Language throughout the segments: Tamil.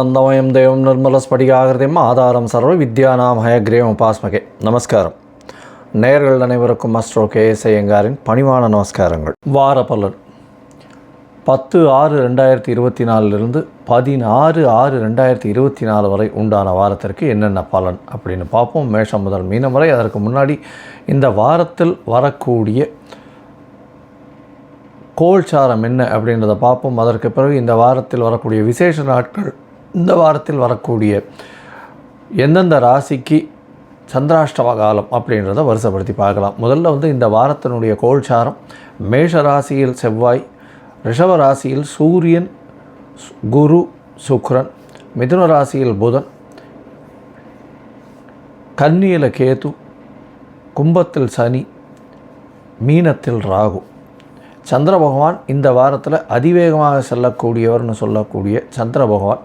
ఆనందమయం దేవం నిర్మల ஸ்படிகாகிருதிம் ஆதாரம் சர்வ வித்யானாம் ஹயக்ரேம் பாஸ்மகே நமஸ்காரம். நேயர்கள் அனைவருக்கும் மஸ்ட்ரோ கே எஸ் பணிவான நமஸ்காரங்கள். வார பலன் பத்து ஆறு ரெண்டாயிரத்தி இருபத்தி நாலுலேருந்து பதினாறு ஆறு ரெண்டாயிரத்தி இருபத்தி நாலு வரை உண்டான வாரத்திற்கு என்னென்ன பலன் அப்படின்னு பார்ப்போம். மேஷம் முதல் மீனம் வரை அதற்கு முன்னாடி இந்த வாரத்தில் வரக்கூடிய கோல்சாரம் என்ன அப்படின்றத பார்ப்போம். அதற்கு பிறகு இந்த வாரத்தில் வரக்கூடிய விசேஷ நாட்கள் இந்த வாரத்தில் வரக்கூடிய எந்தெந்த ராசிக்கு சந்திராஷ்டம காலம் அப்படின்றத வருஷப்படுத்தி பார்க்கலாம். முதல்ல வந்து இந்த வாரத்தினுடைய கோல்சாரம் மேஷ ராசியில் செவ்வாய் ரிஷப ராசியில் சூரியன் குரு சுக்ரன் மிதுன ராசியில் புதன் கன்னியில் கேது கும்பத்தில் சனி மீனத்தில் ராகு. சந்திர பகவான் இந்த வாரத்தில் அதிவேகமாக செல்லக்கூடியவர்னு சொல்லக்கூடிய சந்திர பகவான்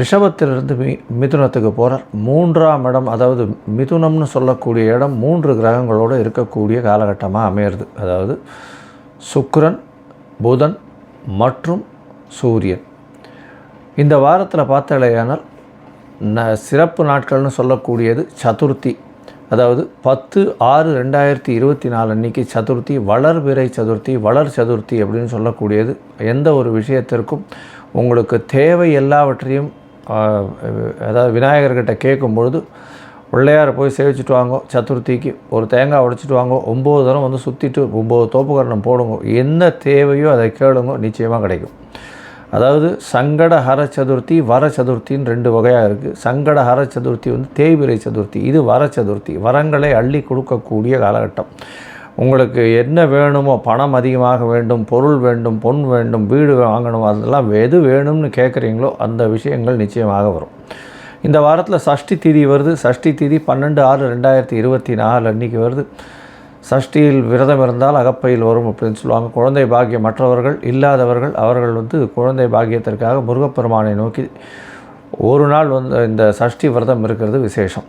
ரிஷபத்திலிருந்து மி மிதுனத்துக்கு போகிறார் மூன்றாம் இடம் அதாவது மிதுனம்னு சொல்லக்கூடிய இடம் மூன்று கிரகங்களோடு இருக்கக்கூடிய காலகட்டமாக அமையிறது. அதாவது சுக்ரன் புதன் மற்றும் சூரியன். இந்த வாரத்தில் பார்த்தாலேயானால் ந சிறப்பு நாட்கள்னு சொல்லக்கூடியது சதுர்த்தி. அதாவது பத்து ஆறு ரெண்டாயிரத்தி இருபத்தி நாலு அன்னைக்கு சதுர்த்தி வளர்பிறை சதுர்த்தி வளர் சதுர்த்தி அப்படின்னு சொல்லக்கூடியது எந்த ஒரு விஷயத்திற்கும் உங்களுக்கு தேவை எல்லாவற்றையும் அதாவது விநாயகர்கிட்ட கேட்கும் பொழுது பிள்ளையாரை போய் சேவிச்சுட்டு வாங்கோ சதுர்த்திக்கு ஒரு தேங்காய் உடைச்சிட்டு வாங்கோ ஒம்பது தரம் வந்து சுற்றிட்டு ஒம்பது தோப்புக்கரணம் போடுங்க என்ன தேவையோ அதை கேளுங்க நிச்சயமாக கிடைக்கும். அதாவது சங்கட ஹர சதுர்த்தி வர சதுர்த்தின்னு ரெண்டு வகையாக இருக்குது சங்கட ஹர சதுர்த்தி வந்து தேய்பிரை சதுர்த்தி இது வர சதுர்த்தி வரங்களை அள்ளி கொடுக்கக்கூடிய காலகட்டம். உங்களுக்கு என்ன வேணுமோ பணம் அதிகமாக வேண்டும் பொருள் வேண்டும் பொன் வேண்டும் வீடு வாங்கணும் அதெல்லாம் எது வேணும்னு கேட்குறீங்களோ அந்த விஷயங்கள் நிச்சயமாக வரும். இந்த வாரத்தில் சஷ்டி திதி வருது. சஷ்டி திதி பன்னெண்டு ஆறு ரெண்டாயிரத்தி இருபத்தி நாலு அன்றைக்கி வருது. சஷ்டியில் விரதம் இருந்தால் அகப்பையில் வரும் அப்படின்னு சொல்லுவாங்க. குழந்தை பாக்கியம் மற்றவர்கள் இல்லாதவர்கள் அவர்கள் வந்து குழந்தை பாக்கியத்திற்காக முருகப்பெருமானை நோக்கி ஒரு நாள் வந்து இந்த சஷ்டி விரதம் இருக்கிறது விசேஷம்.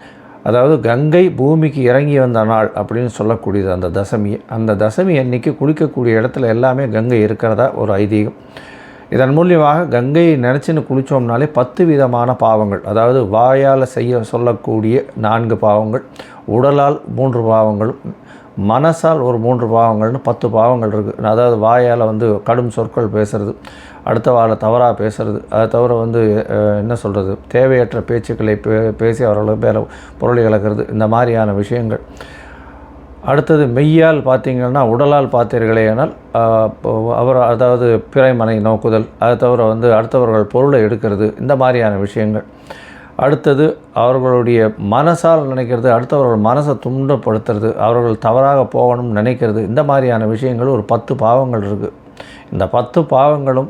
அதாவது கங்கை பூமிக்கு இறங்கி வந்த நாள் அப்படின்னு சொல்லக்கூடியது அந்த தசமி. அந்த தசமி அன்னைக்கு குளிக்கக்கூடிய இடத்துல எல்லாமே கங்கை இருக்கிறதா ஒரு ஐதீகம். இதன் மூலியமாக கங்கையை நினச்சின்னு குளித்தோம்னாலே பத்து விதமான பாவங்கள். அதாவது வாயால் செய்ய சொல்லக்கூடிய நான்கு பாவங்கள் உடலால் மூன்று பாவங்களும் மனசால் ஒரு மூன்று பாவங்கள்னு பத்து பாவங்கள் இருக்குது அதாவது வாயால் வந்து கடும் சொற்கள் பேசுகிறது அடுத்த வாரம் தவறாக பேசுறது. அதை தவிர வந்து என்ன சொல்கிறது தேவையற்ற பேச்சுக்களை பே பேசி அவர்களை பேர பொருளை இழக்கிறது. இந்த மாதிரியான விஷயங்கள். அடுத்தது மெய்யால் பார்த்தீங்கன்னா உடலால் பார்த்தீர்களே ஆனால் இப்போ அவர் அதாவது பிறைமனை நோக்குதல். அதை தவிர வந்து அடுத்தவர்கள் பொருளை எடுக்கிறது. இந்த மாதிரியான விஷயங்கள். அடுத்தது அவர்களுடைய மனசால் நினைக்கிறது. அடுத்தவர்கள் மனசை துண்டப்படுத்துறது அவர்கள் தவறாக போகணும்னு நினைக்கிறது. இந்த மாதிரியான விஷயங்கள் ஒரு பத்து பாவங்கள் இருக்குது இந்த பத்து பாவங்களும்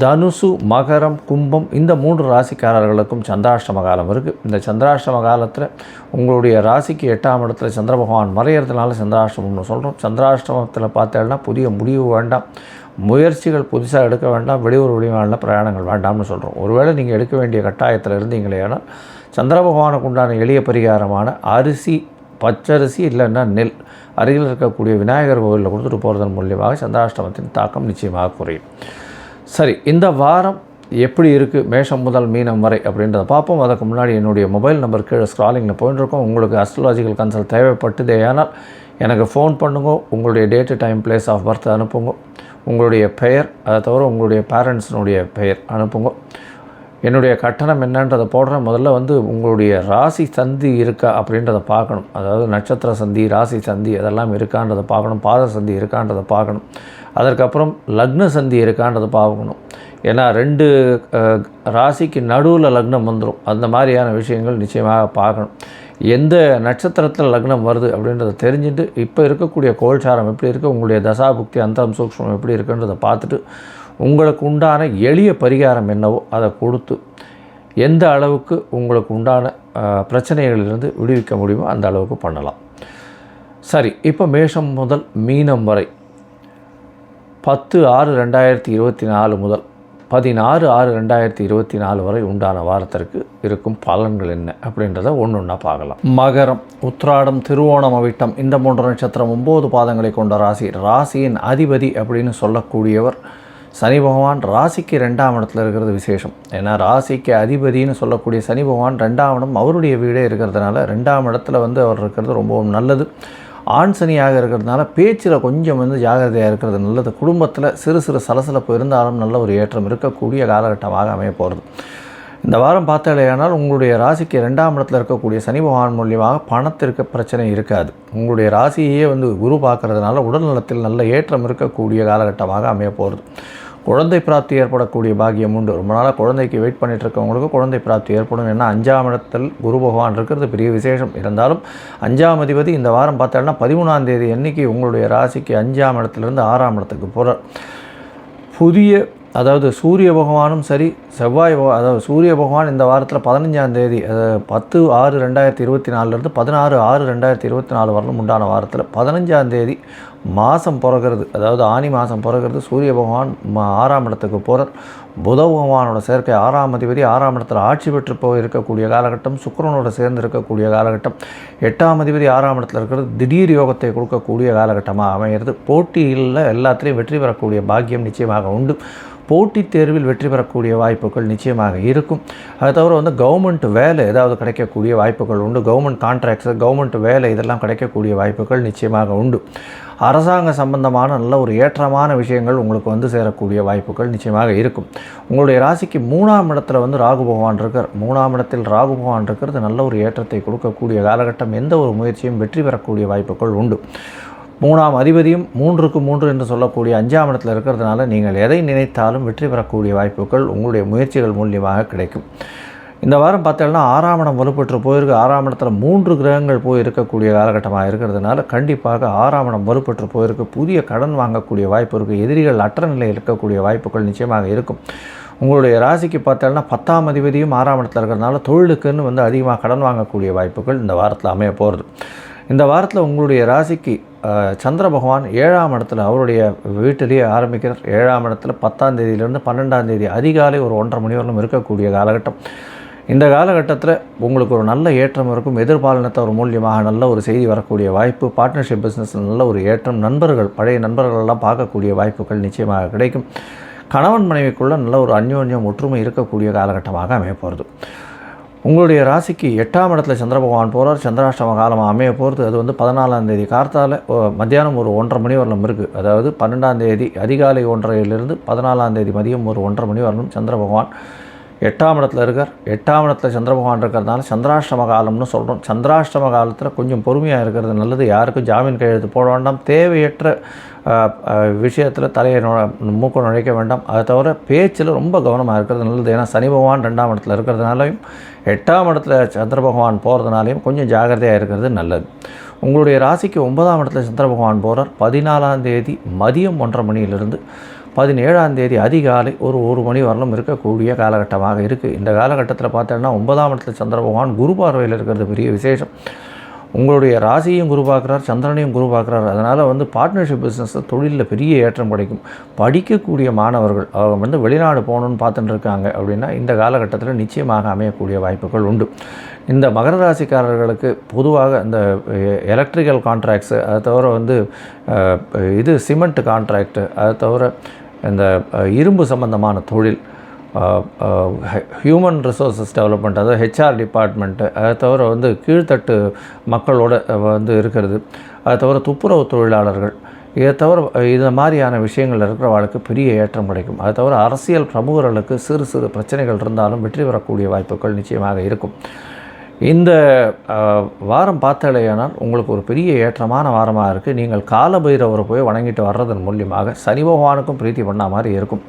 தனுசு மகரம் கும்பம் இந்த மூன்று ராசிக்காரர்களுக்கும் சந்திராஷ்டம காலம் இருக்குது இந்த சந்திராஷ்டம காலத்தில் உங்களுடைய ராசிக்கு எட்டாம் இடத்துல சந்திர பகவான் மறையிறதுனால சந்திராஷ்டமம்னு சொல்கிறோம் சந்திராஷ்டமத்தில் பார்த்தேன்னா புதிய முடிவு வேண்டாம். முயற்சிகள் புதுசாக எடுக்க வேண்டாம். வெளியூர் வெளிமாநில பிரயாணங்கள் வேண்டாம்னு சொல்கிறோம் ஒருவேளை நீங்கள் எடுக்க வேண்டிய கட்டாயத்தில் இருந்தீங்களேனால் சந்திர பகவானுக்கு உண்டான எளிய பரிகாரமான அரிசி பச்சரிசி இல்லைன்னா நெல். அருகில் இருக்கக்கூடிய விநாயகர் கோவிலில் கொடுத்துட்டு போகிறதன் மூலியமாக சந்திராஷ்டமத்தின் தாக்கம் நிச்சயமாக குறையும். சரி இந்த வாரம் எப்படி இருக்குது மேஷம் முதல் மீனம் வரை அப்படின்றத பார்ப்போம். அதுக்கு முன்னாடி என்னுடைய மொபைல் நம்பர் கீழே ஸ்க்ராலிங்கில் போயிட்டுருக்கோம் உங்களுக்கு அஸ்ட்ராலாஜிக்கல் கன்சல்ட் தேவைப்பட்டதே ஆனால் எனக்கு ஃபோன் பண்ணுங்க. உங்களுடைய date time place of birth அனுப்புங்க. உங்களுடைய பெயர் அதை தவிர உங்களுடைய பேரண்ட்ஸினுடைய பெயர் அனுப்புங்க. என்னுடைய கட்டணம் என்னன்றதை போடுறேன். முதல்ல வந்து உங்களுடைய ராசி சந்தி இருக்கா அப்படின்றத பார்க்கணும். அதாவது நட்சத்திர சந்தி ராசி சந்தி அதெல்லாம் இருக்கான்றதை பார்க்கணும். பாத சந்தி இருக்கான்றதை பார்க்கணும். அதற்கப்புறம் லக்ன சந்தி இருக்கான்றதை பார்க்கணும். ஏன்னா ரெண்டு ராசிக்கு நடுவில் லக்னம் வந்துடும் அந்த மாதிரியான விஷயங்கள் நிச்சயமாக பார்க்கணும். எந்த நட்சத்திரத்தில் லக்னம் வருது அப்படின்றத தெரிஞ்சுட்டு இப்போ இருக்கக்கூடிய கோல்சாரம் எப்படி இருக்குது உங்களுடைய தசாபுக்தி அந்தரம் சூக்ஷ்மம் எப்படி இருக்குன்றதை பார்த்துட்டு உங்களுக்கு உண்டான எளிய பரிகாரம் என்னவோ அதை கொடுத்து எந்த அளவுக்கு உங்களுக்கு உண்டான பிரச்சனைகளிலிருந்து விடுவிக்க முடியுமோ அந்த அளவுக்கு பண்ணலாம். சரி இப்போ மேஷம் முதல் மீனம் வரை பத்து ஆறு ரெண்டாயிரத்தி இருபத்தி நாலு முதல் பதினாறு ஆறு ரெண்டாயிரத்தி இருபத்தி நாலு வரை உண்டான வாரத்திற்கு இருக்கும் பலன்கள் என்ன அப்படின்றத ஒன்று ஒன்றா பார்க்கலாம். மகரம் உத்ராடம் திருவோணம் அவிட்டம் இந்த மூன்று நட்சத்திரம் ஒம்பது பாதங்களை கொண்ட ராசி. ராசியின் அதிபதி அப்படின்னு சொல்லக்கூடியவர் சனி பகவான். ராசிக்கு ரெண்டாம் இடத்துல இருக்கிறது விசேஷம். ஏன்னா ராசிக்கு அதிபதின்னு சொல்லக்கூடிய சனி பகவான் ரெண்டாம் இடம் அவருடைய வீடே இருக்கிறதுனால ரெண்டாம் இடத்துல வந்து அவர் இருக்கிறது ரொம்பவும் நல்லது. ஆண் சனியாக இருக்கிறதுனால பேச்சில் கொஞ்சம் வந்து ஜாகிரதையாக இருக்கிறது நல்லது. குடும்பத்தில் சிறு சிறு சலசலப்பு இருந்தாலும் நல்ல ஒரு ஏற்றம் இருக்கக்கூடிய காலகட்டமாக அமைய போகிறது இந்த வாரம் பார்த்தாலேயானால் உங்களுடைய ராசிக்கு ரெண்டாம் இடத்துல இருக்கக்கூடிய சனி பகவான் மூலியமாக பணத்திற்கு பிரச்சனை இருக்காது. உங்களுடைய ராசியையே வந்து குரு பார்க்கறதுனால உடல் நலத்தில் நல்ல ஏற்றம் இருக்கக்கூடிய காலகட்டமாக அமைய போகிறது குழந்தை பிராப்தி ஏற்படக்கூடிய பாகியம் உண்டு. ரொம்ப நாளாக குழந்தைக்கு வெயிட் பண்ணிட்டு இருக்கவங்களுக்கு குழந்தை பிராப்தி ஏற்படும். ஏன்னா அஞ்சாம் இடத்தில் குரு பகவான் இருக்கிறது பெரிய விசேஷம். இருந்தாலும் அஞ்சாம் அதிபதி இந்த வாரம் பார்த்தோம்னா பதிமூணாம் தேதி அன்னைக்கு உங்களுடைய ராசிக்கு அஞ்சாம் இடத்துலேருந்து ஆறாம் இடத்துக்கு போகிறார் புதிய அதாவது சூரிய பகவானும் சரி செவ்வாய் அதாவது சூரிய பகவான் இந்த வாரத்தில் பதினஞ்சாம் தேதி அதாவது பத்து ஆறு ரெண்டாயிரத்தி இருபத்தி நாலுலேருந்து பதினாறு ஆறு ரெண்டாயிரத்தி இருபத்தி நாலு வரலும் உண்டான வாரத்தில் பதினஞ்சாம் தேதி மாதம் பிறகுறது அதாவது ஆனி மாதம் பிறகுறது சூரிய பகவான் ஆறாம் இடத்துக்கு போகிறார் புத பகவானோட சேர்க்கை ஆறாம் அதிபதி ஆறாம் இடத்துல ஆட்சி பெற்று போய் இருக்கக்கூடிய காலகட்டம் சுக்கரனோட சேர்ந்து இருக்கக்கூடிய காலகட்டம். எட்டாம் அதிபதி ஆறாம் இடத்துல இருக்கிறது திடீர் யோகத்தை கொடுக்கக்கூடிய காலகட்டமாக அமைகிறது போட்டியில் எல்லாத்துலேயும் வெற்றி பெறக்கூடிய பாக்கியம் நிச்சயமாக உண்டு. போட்டித் தேர்வில் வெற்றி பெறக்கூடிய வாய்ப்புகள் நிச்சயமாக இருக்கும். அது தவிர வந்து கவர்மெண்ட் வேலை ஏதாவது கிடைக்கக்கூடிய வாய்ப்புகள் உண்டு. கவர்மெண்ட் கான்ட்ராக்ட்ஸ் கவர்மெண்ட் வேலை இதெல்லாம் கிடைக்கக்கூடிய வாய்ப்புகள் நிச்சயமாக உண்டு. அரசாங்க சம்பந்தமான நல்ல ஒரு ஏற்றமான விஷயங்கள் உங்களுக்கு வந்து சேரக்கூடிய வாய்ப்புகள் நிச்சயமாக இருக்கும். உங்களுடைய ராசிக்கு மூணாம் இடத்துல வந்து ராகு பகவான் இருக்கார். மூணாம் இடத்தில் ராகு பகவான் இருக்கிறது நல்ல ஒரு ஏற்றத்தை கொடுக்கக்கூடிய காலகட்டம் எந்த ஒரு முயற்சியும் வெற்றி பெறக்கூடிய வாய்ப்புகள் உண்டு. மூணாம் அதிபதியும் மூன்றுக்கு மூன்று என்று சொல்லக்கூடிய அஞ்சாம் இடத்துல இருக்கிறதுனால நீங்கள் எதை நினைத்தாலும் வெற்றி பெறக்கூடிய வாய்ப்புகள் உங்களுடைய முயற்சிகள் மூலியமாக கிடைக்கும். இந்த வாரம் பார்த்தோம்னா ஆறாம் இடம் வலுப்பெற்று போயிருக்கு. ஆறாம் இடத்துல மூன்று கிரகங்கள் போய் இருக்கக்கூடிய காலகட்டமாக இருக்கிறதுனால கண்டிப்பாக ஆறாம் இடம் வலுப்பெற்று போயிருக்கு. புதிய கடன் வாங்கக்கூடிய வாய்ப்பு இருக்குது எதிரிகள் அற்ற நிலையில் இருக்கக்கூடிய வாய்ப்புகள் நிச்சயமாக இருக்கும். உங்களுடைய ராசிக்கு பார்த்தோம்னா பத்தாம் அதிபதியும் ஆறாம் இடத்துல இருக்கிறதுனால தொழிலுக்குன்னு வந்து அதிகமாக கடன் வாங்கக்கூடிய வாய்ப்புகள் இந்த வாரத்தில் அமைய போகிறது இந்த வாரத்தில் உங்களுடைய ராசிக்கு சந்திர பகவான் ஏழாம் இடத்துல அவருடைய வீட்டிலேயே ஆரம்பிக்கிறார். ஏழாம் இடத்துல பத்தாம் தேதியிலேருந்து பன்னெண்டாம் தேதி அதிகாலை ஒரு ஒன்றரை மணி வரலும் இருக்கக்கூடிய காலகட்டம். இந்த காலகட்டத்தில் உங்களுக்கு ஒரு நல்ல ஏற்றம் இருக்கும். எதிர்பாலினத்தவர் மூலியமாக நல்ல ஒரு செய்தி வரக்கூடிய வாய்ப்பு பார்ட்னர்ஷிப் பிஸ்னஸில் நல்ல ஒரு ஏற்றம் நண்பர்கள் பழைய நண்பர்களெல்லாம் பார்க்கக்கூடிய வாய்ப்புகள் நிச்சயமாக கிடைக்கும். கணவன் மனைவிக்குள்ளே நல்ல ஒரு அந்யோன்யம் ஒற்றுமை இருக்கக்கூடிய காலகட்டமாக அமையப்போகிறது உங்களுடைய ராசிக்கு எட்டாம் இடத்துல சந்திர பகவான் போகிறார் சந்திராஷ்டம காலமாக அமைய போகிறது அது வந்து பதினாலாம் தேதி கார்த்தால மத்தியானம் ஒரு ஒன்றரை மணி வரலும் இருக்குது அதாவது பன்னெண்டாம் தேதி அதிகாலை ஒன்றரையிலிருந்து பதினாலாம் தேதி மதியம் ஒரு ஒன்றரை மணி வரலும் சந்திர பகவான் எட்டாம் இடத்துல இருக்கார். எட்டாம் இடத்துல சந்திர பகவான் இருக்கிறதுனால சந்திராஷ்டம காலம்னு சொல்கிறோம் சந்திராஷ்டம காலத்தில் கொஞ்சம் பொறுமையாக இருக்கிறது நல்லது. யாருக்கும் ஜாமீன் கையெழுத்து போட வேண்டாம். தேவையற்ற விஷயத்தில் தலையை நுழ மூக்க நுழைக்க வேண்டாம். அதை தவிர பேச்சில் ரொம்ப கவனமாக இருக்கிறது நல்லது. ஏன்னா சனி பகவான் ரெண்டாம் இடத்துல இருக்கிறதுனாலையும் எட்டாம் இடத்துல சந்திர பகவான் போகிறதுனாலையும் கொஞ்சம் ஜாகிரதையாக இருக்கிறது நல்லது. உங்களுடைய ராசிக்கு ஒன்பதாம் இடத்துல சந்திர பகவான் போகிறார் பதினாலாம் தேதி மதியம் ஒன்றரை மணியிலிருந்து பதினேழாம் தேதி அதிகாலை ஒரு ஒரு மணி வரலும் இருக்கக்கூடிய காலகட்டமாக இருக்குது இந்த காலகட்டத்தில் பார்த்தோன்னா ஒன்பதாம் இடத்துல சந்திர பகவான் குரு பார்வையில் இருக்கிறது பெரிய விசேஷம். உங்களுடைய ராசியும் குரு பார்க்குறார் சந்திரனையும் குரு பார்க்குறார். அதனால் வந்து பார்ட்னர்ஷிப் பிஸ்னஸில் தொழிலில் பெரிய ஏற்றம் கிடைக்கும். படிக்கக்கூடிய மாணவர்கள் அவங்க வந்து வெளிநாடு போகணுன்னு பார்த்துட்டு இருக்காங்க அப்படின்னா இந்த காலகட்டத்தில் நிச்சயமாக அமையக்கூடிய வாய்ப்புகள் உண்டு. இந்த மகர ராசிக்காரர்களுக்கு பொதுவாக இந்த எலக்ட்ரிக்கல் கான்ட்ராக்ட்ஸு அதை தவிர வந்து இது சிமெண்ட் கான்ட்ராக்டு அதை தவிர இந்த இரும்பு சம்பந்தமான தொழில் ஹியூமன் ரிசோர்ஸஸ் டெவலப்மெண்ட் அதாவது ஹெச்ஆர் டிபார்ட்மெண்ட்டு அதை தவிர வந்து கீழ்த்தட்டு மக்களோட வந்து இருக்கிறது. அதை தவிர துப்புரவு தொழிலாளர்கள் இதை தவிர இது மாதிரியான விஷயங்கள் இருக்கிறவர்களுக்கு பெரிய ஏற்றம் கிடைக்கும். அதை தவிர அரசியல் பிரமுகர்களுக்கு சிறு சிறு பிரச்சனைகள் இருந்தாலும் வெற்றி பெறக்கூடிய வாய்ப்புகள் நிச்சயமாக இருக்கும். இந்த வாரம் பார்த்தாலேயானால் உங்களுக்கு ஒரு பெரிய ஏற்றமான வாரமாக இருக்குது நீங்கள் காலபைரவரை போய் வணங்கிட்டு வர்றதன் மூலியமாக சனி பகவானுக்கும் பிரீத்தி பண்ண மாதிரி இருக்கும்.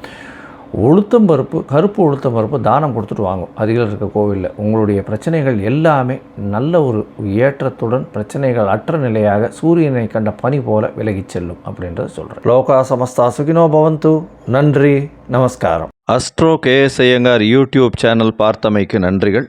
உளுத்தம் பருப்பு கருப்பு உளுத்தம் பருப்பு தானம் கொடுத்துட்டு வாங்கும் அதிகம் இருக்க கோவிலில். உங்களுடைய பிரச்சனைகள் எல்லாமே நல்ல ஒரு ஏற்றத்துடன் பிரச்சனைகள் அற்ற நிலையாக சூரியனை கண்ட பனி போல விலகிச் செல்லும் அப்படின்றத சொல்கிறேன் லோகா சமஸ்தா சுகினோ பவந்து. நன்றி நமஸ்காரம். Astro KS Iyengar YouTube channel பார்த்தமைக்கு நன்றிகள்.